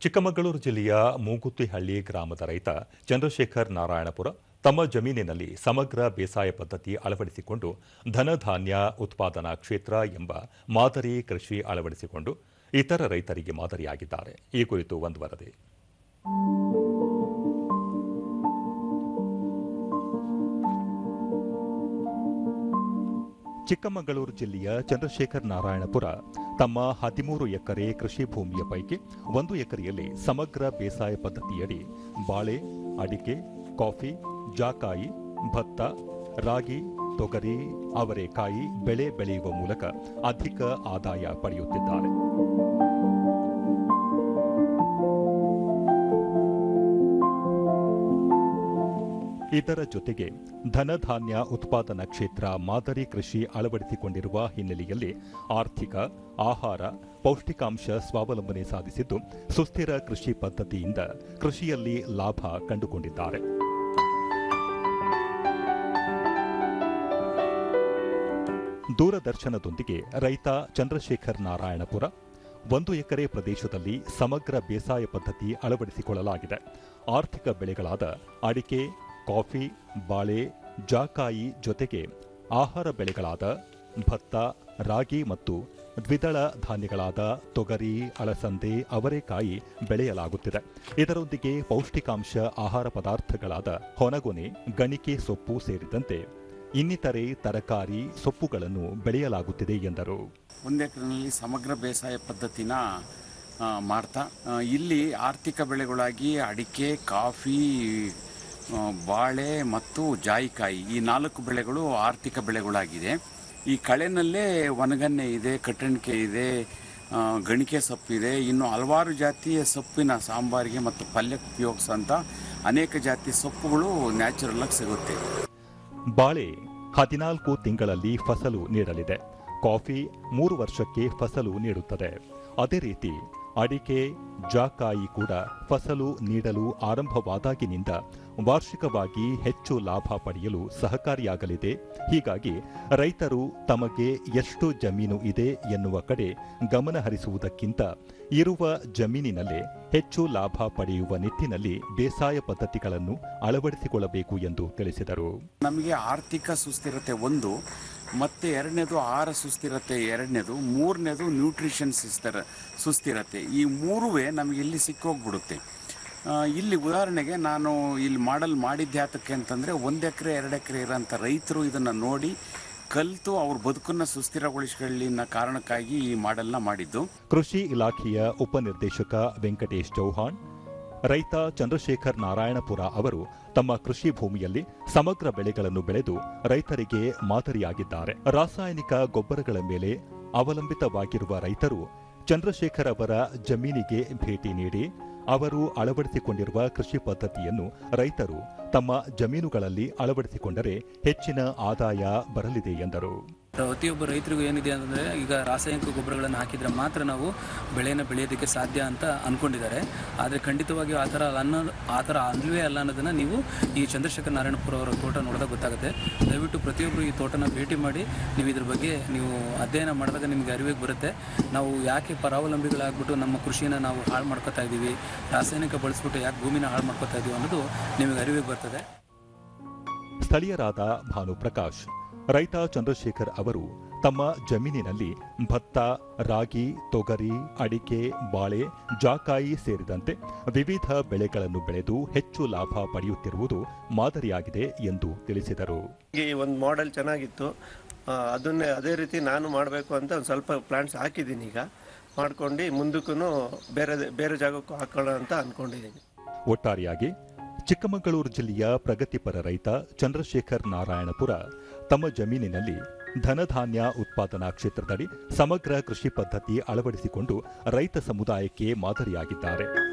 ಚಿಕ್ಕಮಗಳೂರು ಜಿಲ್ಲೆಯ ಮೂಗುತ್ತಿಹಳ್ಳಿ ಗ್ರಾಮದ ರೈತ ಚಂದ್ರಶೇಖರ್ ನಾರಾಯಣಪುರ ತಮ್ಮ ಜಮೀನಿನಲ್ಲಿ ಸಮಗ್ರ ಬೇಸಾಯ ಪದ್ಧತಿ ಅಳವಡಿಸಿಕೊಂಡು ಧನಧಾನ್ಯ ಉತ್ಪಾದನಾ ಕ್ಷೇತ್ರ ಎಂಬ ಮಾದರಿ ಕೃಷಿ ಅಳವಡಿಸಿಕೊಂಡು ಇತರ ರೈತರಿಗೆ ಮಾದರಿಯಾಗಿದ್ದಾರೆ. ಈ ಕುರಿತು ಒಂದು ವರದಿ. ಚಿಕ್ಕಮಗಳೂರು ಜಿಲ್ಲೆಯ ಚಂದ್ರಶೇಖರ್ ನಾರಾಯಣಪುರ ತಮ್ಮ ಹದಿಮೂರು ಎಕರೆ ಕೃಷಿ ಭೂಮಿಯ ಪೈಕಿ ಒಂದು ಎಕರೆಯಲ್ಲಿ ಸಮಗ್ರ ಬೇಸಾಯ ಪದ್ಧತಿಯಡಿ ಬಾಳೆ, ಅಡಿಕೆ, ಕಾಫಿ, ಜಾಕಾಯಿ, ಭತ್ತ, ರಾಗಿ, ತೊಗರಿ, ಅವರೆಕಾಯಿ ಬೆಳೆ ಬೆಳೆಯುವ ಮೂಲಕ ಅಧಿಕ ಆದಾಯ ಪಡೆಯುತ್ತಿದ್ದಾರೆ. ಇದರ ಜೊತೆಗೆ ಧನಧಾನ್ಯ ಉತ್ಪಾದನಾ ಕ್ಷೇತ್ರ, ಮಾದರಿ ಕೃಷಿ ಅಳವಡಿಸಿಕೊಂಡಿರುವ ಹಿನ್ನೆಲೆಯಲ್ಲಿ ಆರ್ಥಿಕ, ಆಹಾರ, ಪೌಷ್ಟಿಕಾಂಶ ಸ್ವಾವಲಂಬನೆ ಸಾಧಿಸಿದ್ದು ಸುಸ್ಥಿರ ಕೃಷಿ ಪದ್ಧತಿಯಿಂದ ಕೃಷಿಯಲ್ಲಿ ಲಾಭ ಕಂಡುಕೊಂಡಿದ್ದಾರೆ. ದೂರದರ್ಶನದೊಂದಿಗೆ ರೈತ ಚಂದ್ರಶೇಖರ್ ನಾರಾಯಣಪುರ, ಒಂದು ಎಕರೆ ಪ್ರದೇಶದಲ್ಲಿ ಸಮಗ್ರ ಬೇಸಾಯ ಪದ್ಧತಿ ಅಳವಡಿಸಿಕೊಳ್ಳಲಾಗಿದೆ. ಆರ್ಥಿಕ ಬೆಳೆಗಳಾದ ಅಡಿಕೆ ಕಾಫಿ, ಬಾಳೆ, ಜಾಕಾಯಿ ಜೊತೆಗೆ ಆಹಾರ ಬೆಳೆಗಳಾದ ಭತ್ತ, ರಾಗಿ ಮತ್ತು ದ್ವಿದಳ ಧಾನ್ಯಗಳಾದ ತೊಗರಿ ಅಳಸಂದೆ ಅವರೆಕಾಯಿ ಬೆಳೆಯಲಾಗುತ್ತಿದೆ. ಇದರೊಂದಿಗೆ ಪೌಷ್ಟಿಕಾಂಶ ಆಹಾರ ಪದಾರ್ಥಗಳಾದ ಹೊನಗೊನೆ, ಗಣಿಕೆ ಸೊಪ್ಪು ಸೇರಿದಂತೆ ಇನ್ನಿತರೆ ತರಕಾರಿ ಸೊಪ್ಪುಗಳನ್ನು ಬೆಳೆಯಲಾಗುತ್ತಿದೆ ಎಂದರು. ಒಂದು ಎಕರೆನಲ್ಲಿ ಸಮಗ್ರ ಬೇಸಾಯ ಪದ್ಧತಿನ ಮಾಡ್ತಾ ಇಲ್ಲಿ ಆರ್ಥಿಕ ಬೆಳೆಗಳಾಗಿ ಅಡಿಕೆ, ಕಾಫಿ ಬಾಳೆ ಮತ್ತು ಜಾಯಿಕಾಯಿ ಈ ನಾಲ್ಕು ಬೆಳೆಗಳು ಆರ್ಥಿಕ ಬೆಳೆಗಳಾಗಿದೆ. ಈ ಕಳೆನಲ್ಲೇ ಒಣಗನ್ನೆ ಇದೆ, ಕಟ್ಟಣಿಕೆ ಇದೆ ಗಣಿಕೆ ಸೊಪ್ಪಿದೆ ಇನ್ನು ಹಲವಾರು ಜಾತಿಯ ಸೊಪ್ಪಿನ ಸಾಂಬಾರಿಗೆ ಮತ್ತು ಪಲ್ಯಕ್ಕೆ ಉಪಯೋಗಿಸೋಂಥ ಅನೇಕ ಜಾತಿ ಸೊಪ್ಪುಗಳು ನ್ಯಾಚುರಲ್ ಆಗಿ ಸಿಗುತ್ತೆ. ಬಾಳೆ ಹದಿನಾಲ್ಕು ತಿಂಗಳಲ್ಲಿ ಫಸಲು ನೀಡಲಿದೆ. ಕಾಫಿ ಮೂರು ವರ್ಷಕ್ಕೆ ಫಸಲು ನೀಡುತ್ತದೆ. ಅದೇ ರೀತಿ ಅಡಿಕೆ, ಜಾಕಾಯಿ ಕೂಡ ಫಸಲು ನೀಡಲು ಆರಂಭವಾದಾಗಿನಿಂದ ವಾರ್ಷಿಕವಾಗಿ ಹೆಚ್ಚು ಲಾಭ ಪಡೆಯಲು ಸಹಕಾರಿಯಾಗಲಿದೆ. ಹೀಗಾಗಿ ರೈತರು ತಮಗೆ ಎಷ್ಟು ಜಮೀನು ಇದೆ ಎನ್ನುವ ಕಡೆ ಗಮನ ಹರಿಸುವುದಕ್ಕಿಂತ ಇರುವ ಜಮೀನಿನಲ್ಲೇ ಹೆಚ್ಚು ಲಾಭ ಪಡೆಯುವ ನಿಟ್ಟಿನಲ್ಲಿ ಬೇಸಾಯ ಪದ್ಧತಿಗಳನ್ನು ಅಳವಡಿಸಿಕೊಳ್ಳಬೇಕು ಎಂದು ತಿಳಿಸಿದರು. ನಮಗೆ ಆರ್ಥಿಕ ಸುಸ್ಥಿರತೆ ಒಂದು ಮತ್ತೆ ಎರಡನೇದು ಆಹಾರ ಸುಸ್ಥಿರತೆ, ಎರಡನೇದು, ಮೂರನೇದು ನ್ಯೂಟ್ರಿಷನ್ ಸುಸ್ಥಿರ, ಸುಸ್ಥಿರತೆ. ಈ ಮೂರುವೇ ನಮಗೆ ಇಲ್ಲಿ ಸಿಕ್ಕೋಗ್ಬಿಡುತ್ತೆ. ಇಲ್ಲಿ ಉದಾಹರಣೆಗೆ ನಾನು ಇಲ್ಲಿ ಮಾಡಲ್ ಮಾಡಿದ್ದೆ ಯಾತಕ್ಕೆ ಅಂತಂದರೆ ಒಂದು ಎಕರೆ, ಎರಡು ಎಕರೆ ಇರೋಂಥ ರೈತರು ಇದನ್ನು ನೋಡಿ ಕಲಿತು ಅವ್ರ ಬದುಕನ್ನು ಸುಸ್ಥಿರಗೊಳಿಸಿಕೊಳ್ಳಿ ಅನ್ನೋ ಕಾರಣಕ್ಕಾಗಿ ಈ ಮಾಡಲ್ನ ಮಾಡಿದ್ದು. ಕೃಷಿ ಇಲಾಖೆಯ ಉಪನಿರ್ದೇಶಕ ವೆಂಕಟೇಶ್ ಚೌಹಾಣ್ ರೈತ ಚಂದ್ರಶೇಖರ್ ನಾರಾಯಣಪುರ ಅವರು ತಮ್ಮ ಕೃಷಿ ಭೂಮಿಯಲ್ಲಿ ಸಮಗ್ರ ಬೆಳೆಗಳನ್ನು ಬೆಳೆದು ರೈತರಿಗೆ ಮಾದರಿಯಾಗಿದ್ದಾರೆ. ರಾಸಾಯನಿಕ ಗೊಬ್ಬರಗಳ ಮೇಲೆ ಅವಲಂಬಿತವಾಗಿರುವ ರೈತರು ಚಂದ್ರಶೇಖರ್ ಅವರ ಜಮೀನಿಗೆ ಭೇಟಿ ನೀಡಿ, ಅವರು ಅಳವಡಿಸಿಕೊಂಡಿರುವ ಕೃಷಿ ಪದ್ಧತಿಯನ್ನು ರೈತರು ತಮ್ಮ ಜಮೀನುಗಳಲ್ಲಿ ಅಳವಡಿಸಿಕೊಂಡರೆ ಹೆಚ್ಚಿನ ಆದಾಯ ಬರಲಿದೆ ಎಂದರು. ಪ್ರತಿಯೊಬ್ಬ ರೈತರಿಗೂ ಏನಿದೆ ಅಂದರೆ ಈಗ ರಾಸಾಯನಿಕ ಗೊಬ್ಬರಗಳನ್ನು ಹಾಕಿದರೆ ಮಾತ್ರ ನಾವು ಬೆಳೆಯನ್ನು ಬೆಳೆಯೋದಕ್ಕೆ ಸಾಧ್ಯ ಅಂತ ಅಂದ್ಕೊಂಡಿದ್ದಾರೆ ಆದರೆ ಖಂಡಿತವಾಗಿಯೂ ಆ ಥರ ಅನ್ನೋ, ಆ ಥರ ಅಲ್ವೇ ಅಲ್ಲ ಅನ್ನೋದನ್ನು ನೀವು ಈ ಚಂದ್ರಶೇಖರ್ ನಾರಾಯಣಪುರ ಅವರ ತೋಟ ನೋಡಿದಾಗ ಗೊತ್ತಾಗುತ್ತೆ. ದಯವಿಟ್ಟು ಪ್ರತಿಯೊಬ್ಬರು ಈ ತೋಟನ ಭೇಟಿ ಮಾಡಿ, ನೀವು ಇದ್ರ ಬಗ್ಗೆ ನೀವು ಅಧ್ಯಯನ ಮಾಡಿದಾಗ ನಿಮಗೆ ಅರಿವಿಗೆ ಬರುತ್ತೆ. ನಾವು ಯಾಕೆ ಪರಾವಲಂಬಿಗಳಾಗ್ಬಿಟ್ಟು ನಮ್ಮ ಕೃಷಿಯನ್ನು ನಾವು ಹಾಳು ಮಾಡ್ಕೋತಾ ಇದ್ದೀವಿ ರಾಸಾಯನಿಕ ಬಳಸ್ಬಿಟ್ಟು ಯಾಕೆ ಭೂಮಿನ ಹಾಳು ಮಾಡ್ಕೋತಾ ಇದ್ದೀವಿ ಅನ್ನೋದು ನಿಮಗೆ ಅರಿವಿಗೆ ಬರ್ತದೆ. ಸ್ಥಳೀಯರಾದ ಭಾನುಪ್ರಕಾಶ್. ರೈತ ಚಂದ್ರಶೇಖರ್ ಅವರು ತಮ್ಮ ಜಮೀನಿನಲ್ಲಿ ಭತ್ತ ರಾಗಿ ತೊಗರಿ ಅಡಿಕೆ ಬಾಳೆ ಜಾಕಾಯಿ ಸೇರಿದಂತೆ ವಿವಿಧ ಬೆಳೆಗಳನ್ನು ಬೆಳೆದು ಹೆಚ್ಚು ಲಾಭ ಪಡೆಯುತ್ತಿರುವುದು ಮಾದರಿಯಾಗಿದೆ ಎಂದು ತಿಳಿಸಿದರು. ಈ ಒಂದು ಮಾಡೆಲ್ ಚೆನ್ನಾಗಿತ್ತು. ಅದನ್ನೇ ಅದೇ ರೀತಿ ನಾನು ಮಾಡಬೇಕು ಅಂತ ಒಂದು ಸ್ವಲ್ಪ ಪ್ಲಾಂಟ್ಸ್ ಹಾಕಿದ್ದೀನಿ ಈಗ. ಮಾಡ್ಕೊಂಡು ಮುಂದಕ್ಕೂ ಬೇರೆ ಬೇರೆ ಜಾಗಕ್ಕೂ ಹಾಕೋಣ ಅಂತ ಅಂದ್ಕೊಂಡಿದ್ದೀನಿ ಒಟ್ಟಾರೆಯಾಗಿ ಚಿಕ್ಕಮಗಳೂರು ಜಿಲ್ಲೆಯ ಪ್ರಗತಿಪರ ರೈತ ಚಂದ್ರಶೇಖರ್ ನಾರಾಯಣಪುರ ತಮ್ಮ ಜಮೀನಿನಲ್ಲಿ ಧನಧಾನ್ಯ ಉತ್ಪಾದನಾ ಕ್ಷೇತ್ರದಡಿ ಸಮಗ್ರ ಕೃಷಿ ಪದ್ಧತಿ ಅಳವಡಿಸಿಕೊಂಡು ರೈತ ಸಮುದಾಯಕ್ಕೆ ಮಾದರಿಯಾಗಿದ್ದಾರೆ.